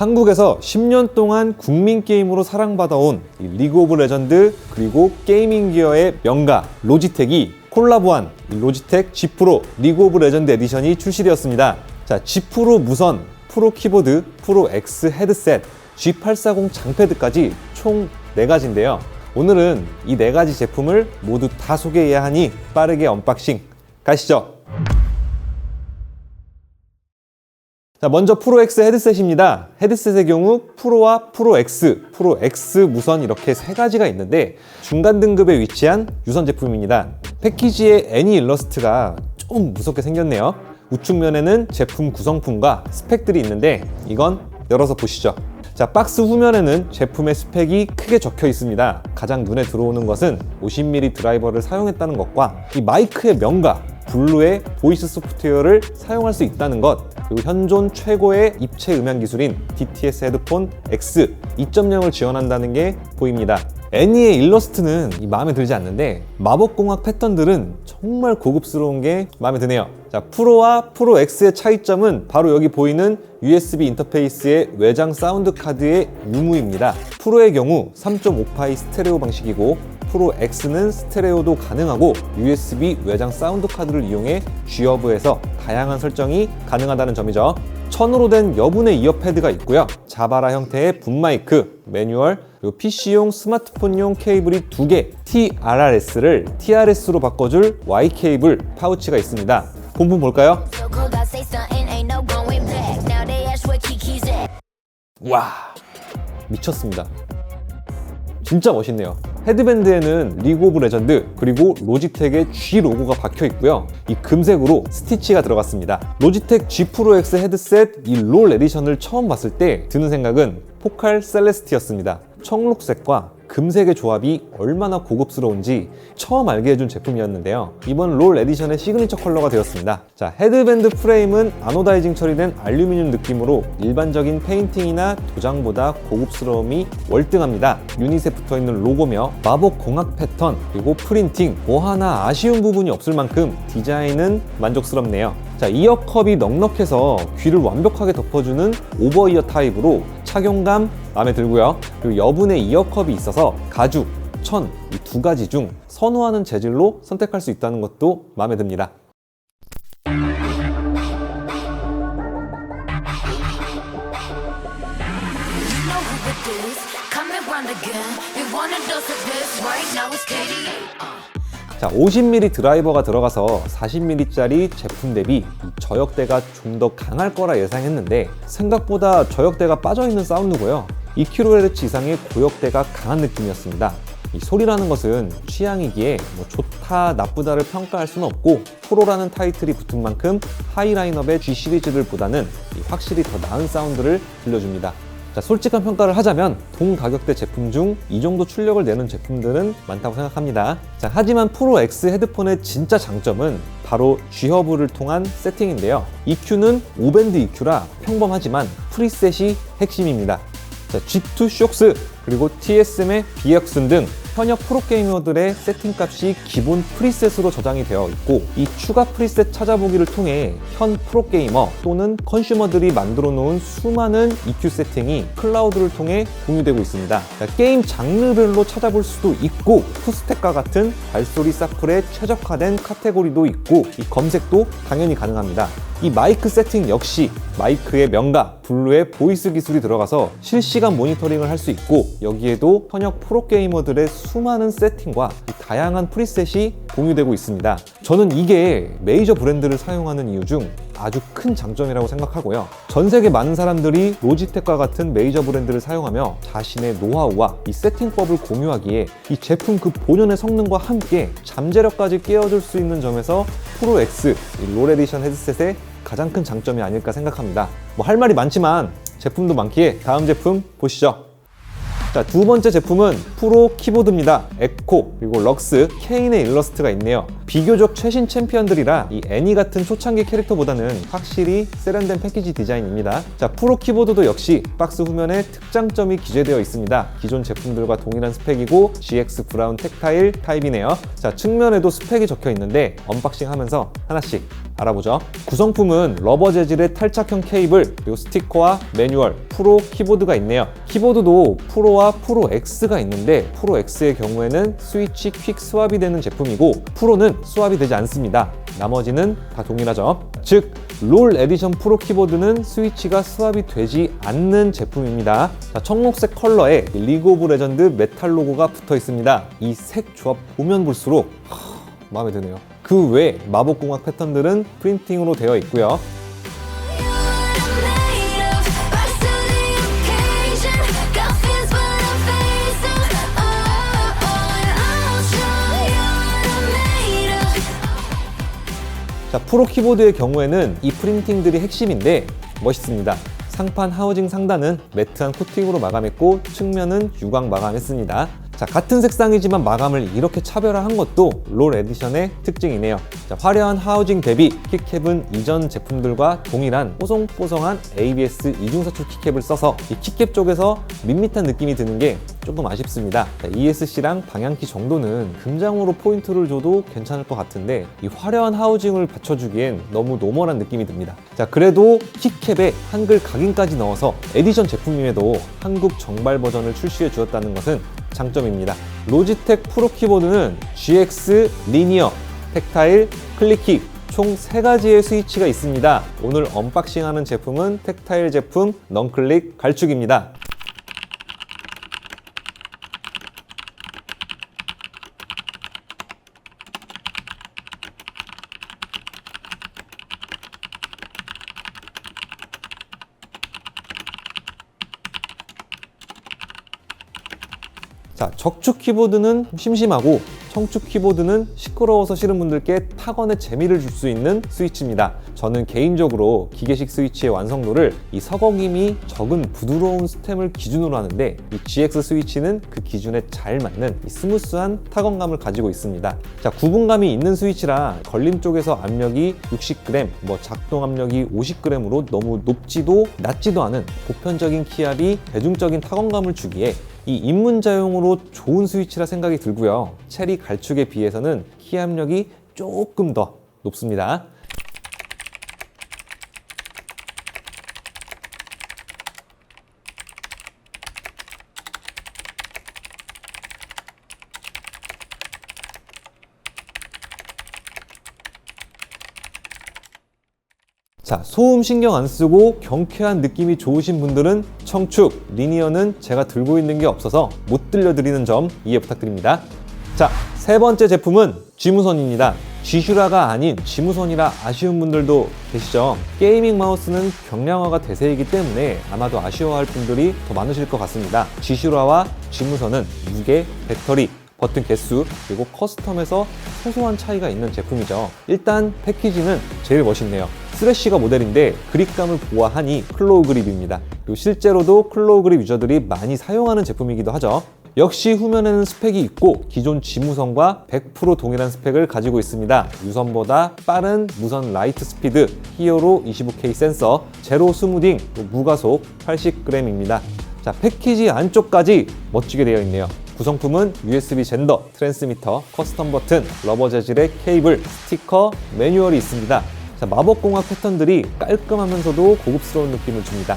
한국에서 10년 동안 국민 게임으로 사랑받아온 이 리그 오브 레전드 그리고 게이밍 기어의 명가 로지텍이 콜라보한 이 로지텍 G 프로 리그 오브 레전드 에디션이 출시되었습니다. 자, G 프로 무선, 프로 키보드, 프로 X 헤드셋, G840 장패드까지 총 4가지인데요. 오늘은 이 4가지 제품을 모두 다 소개해야 하니 빠르게 언박싱 가시죠. 자, 먼저 프로 X 헤드셋입니다. 헤드셋의 경우 프로와 프로 X, 프로 X 무선 이렇게 세 가지가 있는데 중간 등급에 위치한 유선 제품입니다. 패키지의 애니 일러스트가 좀 무섭게 생겼네요. 우측면에는 제품 구성품과 스펙들이 있는데 이건 열어서 보시죠. 자, 박스 후면에는 제품의 스펙이 크게 적혀 있습니다. 가장 눈에 들어오는 것은 50mm 드라이버를 사용했다는 것과 이 마이크의 명가, 블루의 보이스 소프트웨어를 사용할 수 있다는 것, 그리고 현존 최고의 입체 음향 기술인 DTS 헤드폰 X 2.0을 지원한다는 게 보입니다. 애니의 일러스트는 이 마음에 들지 않는데 마법공학 패턴들은 정말 고급스러운 게 마음에 드네요. 자, 프로와 프로 X의 차이점은 바로 여기 보이는 USB 인터페이스의 외장 사운드 카드의 유무입니다. 프로의 경우 3.5파이 스테레오 방식이고 프로 X는 스테레오도 가능하고 USB 외장 사운드 카드를 이용해 G허브에서 다양한 설정이 가능하다는 점이죠. 천으로 된 여분의 이어패드가 있고요. 자바라 형태의 붐마이크, 매뉴얼, 그리고 PC용 스마트폰용 케이블이 두 개, TRRS를 TRS로 바꿔줄 Y 케이블 파우치가 있습니다. 본품 볼까요? 와 미쳤습니다. 진짜 멋있네요. 헤드밴드에는 리그 오브 레전드 그리고 로지텍의 G 로고가 박혀 있고요. 이 금색으로 스티치가 들어갔습니다. 로지텍 G 프로 X 헤드셋 이 롤 에디션을 처음 봤을 때 드는 생각은 포칼 셀레스티였습니다. 청록색과 금색의 조합이 얼마나 고급스러운지 처음 알게 해준 제품이었는데요. 이번 롤 에디션의 시그니처 컬러가 되었습니다. 자, 헤드밴드 프레임은 아노다이징 처리된 알루미늄 느낌으로 일반적인 페인팅이나 도장보다 고급스러움이 월등합니다. 유닛에 붙어 있는 로고며 마법 공학 패턴 그리고 프린팅 뭐 하나 아쉬운 부분이 없을 만큼 디자인은 만족스럽네요. 자, 이어컵이 넉넉해서 귀를 완벽하게 덮어주는 오버이어 타입으로 착용감 마음에 들고요. 그리고 여분의 이어컵이 있어서 가죽, 천 이 두 가지 중 선호하는 재질로 선택할 수 있다는 것도 마음에 듭니다. 자, 50mm 드라이버가 들어가서 40mm짜리 제품 대비 이 저역대가 좀 더 강할 거라 예상했는데 생각보다 저역대가 빠져있는 사운드고요. 2kHz 이상의 고역대가 강한 느낌이었습니다. 이 소리라는 것은 취향이기에 뭐 좋다 나쁘다를 평가할 수는 없고 프로라는 타이틀이 붙은 만큼 하이 라인업의 G 시리즈들보다는 이 확실히 더 나은 사운드를 들려줍니다. 자, 솔직한 평가를 하자면 동 가격대 제품 중 이 정도 출력을 내는 제품들은 많다고 생각합니다. 자, 하지만 프로 X 헤드폰의 진짜 장점은 바로 G허브를 통한 세팅인데요. EQ는 5밴드 EQ라 평범하지만 프리셋이 핵심입니다. 자, G2 쇼스 그리고 TSM의 비역슨 등 현역 프로게이머들의 세팅 값이 기본 프리셋으로 저장이 되어 있고 이 추가 프리셋 찾아보기를 통해 현 프로게이머 또는 컨슈머들이 만들어 놓은 수많은 EQ 세팅이 클라우드를 통해 공유되고 있습니다. 자, 게임 장르별로 찾아볼 수도 있고 푸스텍과 같은 발소리 사플에 최적화된 카테고리도 있고 이 검색도 당연히 가능합니다. 이 마이크 세팅 역시 마이크의 명가, 블루의 보이스 기술이 들어가서 실시간 모니터링을 할 수 있고 여기에도 현역 프로게이머들의 수많은 세팅과 이 다양한 프리셋이 공유되고 있습니다. 저는 이게 메이저 브랜드를 사용하는 이유 중 아주 큰 장점이라고 생각하고요. 전 세계 많은 사람들이 로지텍과 같은 메이저 브랜드를 사용하며 자신의 노하우와 이 세팅법을 공유하기에 이 제품 그 본연의 성능과 함께 잠재력까지 깨워줄 수 있는 점에서 프로 X 이롤 에디션 헤드셋의 가장 큰 장점이 아닐까 생각합니다. 뭐 할 말이 많지만 제품도 많기에 다음 제품 보시죠. 자, 두 번째 제품은 프로 키보드입니다. 에코, 그리고 럭스, 케인의 일러스트가 있네요. 비교적 최신 챔피언들이라 이 애니 같은 초창기 캐릭터보다는 확실히 세련된 패키지 디자인입니다. 자, 프로 키보드도 역시 박스 후면에 특장점이 기재되어 있습니다. 기존 제품들과 동일한 스펙이고 GX 브라운 텍타일 타입이네요. 자, 측면에도 스펙이 적혀 있는데 언박싱 하면서 하나씩 알아보죠. 구성품은 러버 재질의 탈착형 케이블, 그리고 스티커와 매뉴얼, 프로 키보드가 있네요. 키보드도 프로와 프로 X가 있는데 프로 X의 경우에는 스위치 퀵 스왑이 되는 제품이고 프로는 스왑이 되지 않습니다. 나머지는 다 동일하죠. 즉, 롤 에디션 프로 키보드는 스위치가 스왑이 되지 않는 제품입니다. 자, 청록색 컬러에 리그 오브 레전드 메탈 로고가 붙어 있습니다. 이 색 조합 보면 볼수록 하, 마음에 드네요. 그 외 마법공학 패턴들은 프린팅으로 되어 있고요. 자, 프로 키보드의 경우에는 이 프린팅들이 핵심인데 멋있습니다. 상판 하우징 상단은 매트한 코팅으로 마감했고 측면은 유광 마감했습니다. 자, 같은 색상이지만 마감을 이렇게 차별화한 것도 롤 에디션의 특징이네요. 자, 화려한 하우징 대비 키캡은 이전 제품들과 동일한 뽀송뽀송한 ABS 이중사출 키캡을 써서 이 키캡 쪽에서 밋밋한 느낌이 드는 게 조금 아쉽습니다. 자, ESC랑 방향키 정도는 금장으로 포인트를 줘도 괜찮을 것 같은데 이 화려한 하우징을 받쳐주기엔 너무 노멀한 느낌이 듭니다. 자, 그래도 키캡에 한글 각인까지 넣어서 에디션 제품임에도 한국 정발 버전을 출시해 주었다는 것은 장점입니다. 로지텍 프로 키보드는 GX 리니어, 텍타일, 클릭키 총 3가지의 스위치가 있습니다. 오늘 언박싱하는 제품은 텍타일 제품 넌클릭 갈축입니다. 자, 적축 키보드는 심심하고 청축 키보드는 시끄러워서 싫은 분들께 타건의 재미를 줄 수 있는 스위치입니다. 저는 개인적으로 기계식 스위치의 완성도를 이 서걱임이 적은 부드러운 스템을 기준으로 하는데 이 GX 스위치는 그 기준에 잘 맞는 이 스무스한 타건감을 가지고 있습니다. 자, 구분감이 있는 스위치라 걸림 쪽에서 압력이 60g, 뭐 작동 압력이 50g으로 너무 높지도 낮지도 않은 보편적인 키압이 대중적인 타건감을 주기에 이 입문자용으로 좋은 스위치라 생각이 들고요. 체리 갈축에 비해서는 키 압력이 조금 더 높습니다. 자, 소음 신경 안 쓰고 경쾌한 느낌이 좋으신 분들은 청축, 리니어는 제가 들고 있는 게 없어서 못 들려드리는 점 이해 부탁드립니다. 자, 세 번째 제품은 G무선입니다. G슈라가 아닌 G무선이라 아쉬운 분들도 계시죠? 게이밍 마우스는 경량화가 대세이기 때문에 아마도 아쉬워할 분들이 더 많으실 것 같습니다. G슈라와 G무선은 무게, 배터리, 버튼 개수 그리고 커스텀에서 소소한 차이가 있는 제품이죠. 일단 패키지는 제일 멋있네요. 스래시가 모델인데 그립감을 보완하니 클로우 그립입니다. 실제로도 클로우 그립 유저들이 많이 사용하는 제품이기도 하죠. 역시 후면에는 스펙이 있고 기존 G무선과 100% 동일한 스펙을 가지고 있습니다. 유선보다 빠른 무선 라이트 스피드, 히어로 25K 센서, 제로 스무딩, 또 무가속 80g입니다. 자, 패키지 안쪽까지 멋지게 되어 있네요. 구성품은 USB 젠더, 트랜스미터, 커스텀 버튼, 러버 재질의 케이블, 스티커, 매뉴얼이 있습니다. 자, 마법공학 패턴들이 깔끔하면서도 고급스러운 느낌을 줍니다.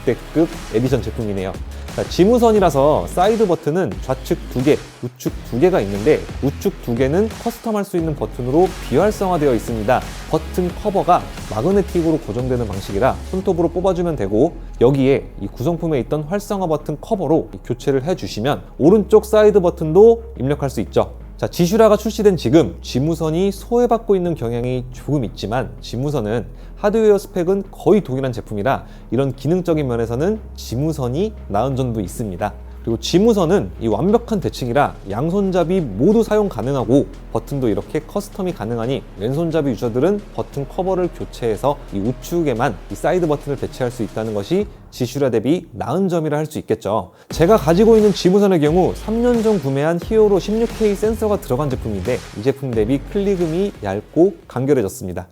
역대급 에디션 제품이네요. 자, 지무선이라서 사이드 버튼은 좌측 두 개, 우측 두 개가 있는데 우측 두 개는 커스텀할 수 있는 버튼으로 비활성화되어 있습니다. 버튼 커버가 마그네틱으로 고정되는 방식이라 손톱으로 뽑아주면 되고 여기에 이 구성품에 있던 활성화 버튼 커버로 교체를 해주시면 오른쪽 사이드 버튼도 입력할 수 있죠. 자, 지슈라가 출시된 지금 지무선이 소외받고 있는 경향이 조금 있지만 지무선은 하드웨어 스펙은 거의 동일한 제품이라 이런 기능적인 면에서는 지무선이 나은 점도 있습니다. 그리고 지무선은 이 완벽한 대칭이라 양손잡이 모두 사용 가능하고 버튼도 이렇게 커스텀이 가능하니 왼손잡이 유저들은 버튼 커버를 교체해서 이 우측에만 이 사이드 버튼을 배치할 수 있다는 것이 지슈라 대비 나은 점이라 할 수 있겠죠. 제가 가지고 있는 지무선의 경우 3년 전 구매한 히어로 16K 센서가 들어간 제품인데 이 제품 대비 클릭음이 얇고 간결해졌습니다.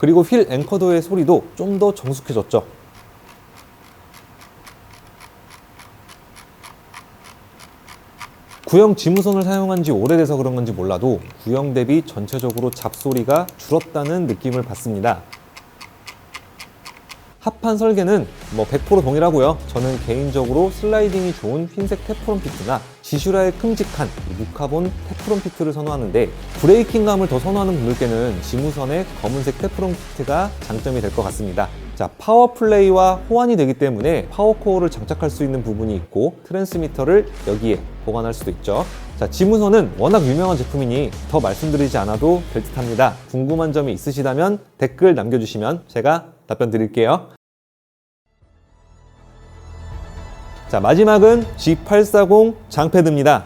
그리고 휠 앵커도의 소리도 좀 더 정숙해졌죠. 구형 지무선을 사용한 지 오래돼서 그런 건지 몰라도 구형 대비 전체적으로 잡소리가 줄었다는 느낌을 받습니다. 합판 설계는 뭐 100% 동일하고요. 저는 개인적으로 슬라이딩이 좋은 흰색 테프론 피트나 지슈라의 큼직한 무카본 테프론 피트를 선호하는데 브레이킹감을 더 선호하는 분들께는 지무선의 검은색 테프론 피트가 장점이 될 것 같습니다. 자, 파워 플레이와 호환이 되기 때문에 파워 코어를 장착할 수 있는 부분이 있고 트랜스미터를 여기에 보관할 수도 있죠. 자, 지무선은 워낙 유명한 제품이니 더 말씀드리지 않아도 될 듯합니다. 궁금한 점이 있으시다면 댓글 남겨주시면 제가 답변 드릴게요. 자, 마지막은 G840 장패드입니다.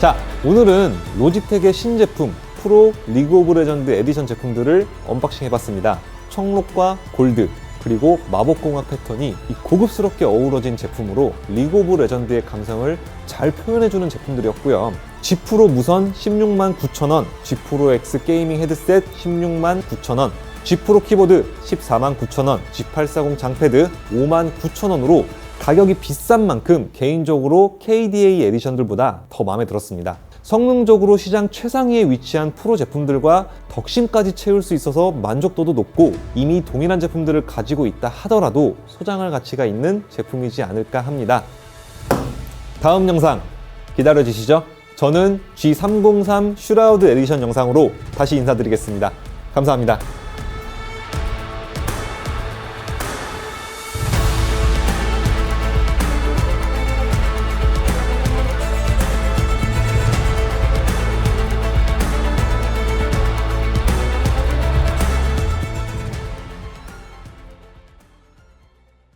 자, 오늘은 로지텍의 신제품 프로 리그 오브 레전드 에디션 제품들을 언박싱 해봤습니다. 청록과 골드, 그리고 마법공학 패턴이 이 고급스럽게 어우러진 제품으로 리그 오브 레전드의 감성을 잘 표현해주는 제품들이었고요. G 프로 무선 16만 9천원, G 프로 X 게이밍 헤드셋 16만 9천원, G 프로 키보드 14만 9천원, G840 장패드 5만 9천원으로 가격이 비싼 만큼 개인적으로 KDA 에디션들보다 더 마음에 들었습니다. 성능적으로 시장 최상위에 위치한 프로 제품들과 덕심까지 채울 수 있어서 만족도도 높고 이미 동일한 제품들을 가지고 있다 하더라도 소장할 가치가 있는 제품이지 않을까 합니다. 다음 영상 기다려 주시죠. 저는 G303 슈라우드 에디션 영상으로 다시 인사드리겠습니다. 감사합니다.